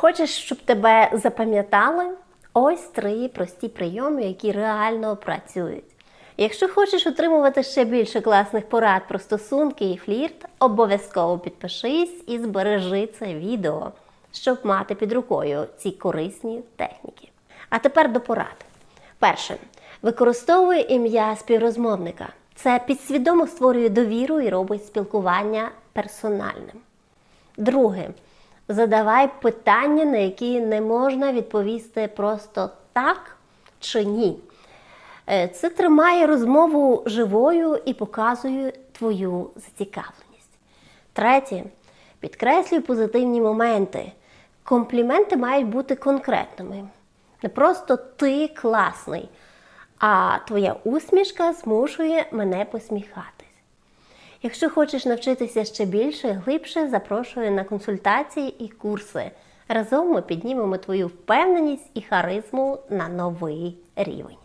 Хочеш, щоб тебе запам'ятали? Ось три прості прийоми, які реально працюють. Якщо хочеш отримувати ще більше класних порад про стосунки і флірт, обов'язково підпишись і збережи це відео, щоб мати під рукою ці корисні техніки. А тепер до порад. Перше, використовуй ім'я співрозмовника. Це підсвідомо створює довіру і робить спілкування персональним. Друге, задавай питання, на які не можна відповісти просто так чи ні. Е, Це тримає розмову живою і показує твою зацікавленість. Третє, підкреслюй позитивні моменти. Компліменти мають бути конкретними. Не просто ти класний, а твоя усмішка змушує мене посміхатись. Якщо хочеш навчитися ще більше, глибше, запрошую на консультації і курси. Разом ми піднімемо твою впевненість і харизму на новий рівень.